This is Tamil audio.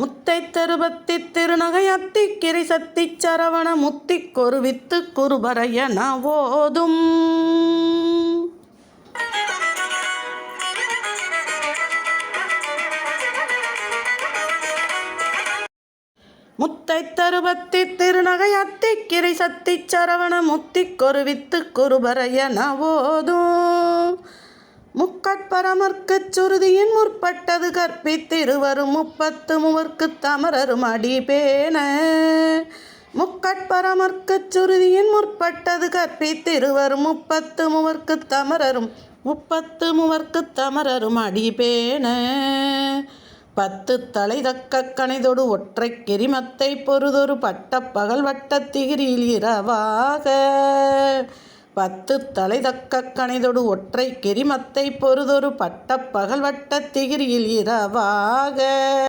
முத்தை தருபத்தி திருநகை அத்திக்கிரை சத்தி சரவண முத்தி கொருவித்து குருபரைய நவோதும். முத்தை தருபத்தி திருநகை அத்திக்கிரை சத்தி சரவண முத்தி கொருவித்து குருபரைய நவோதும். முக்கட்பரமர்க்குச் சுருதியின் முற்பட்டது கற்பித்திருவரும் முப்பத்து மூவர்க்கு தமரரும் அடிபேன. முக்கட்பரமர்க்குச் சுருதியின் முற்பட்டது கற்பித்திருவரும் முப்பத்து மூவர்க்கு தமரரும் முப்பத்து மூவர்க்கு தமரரும் அடிபேன. பத்து தலை தக்க கணைதொடு ஒற்றை கிரிமத்தை பொறுதொரு பட்ட பகல் வட்டத்திகிரியில் இரவாக. பத்து தலை தக்க கணைதொடு ஒற்றை கெரிமத்தை பொறுதொரு பட்ட பகல் வட்டத்திகிரியில் இரவாக.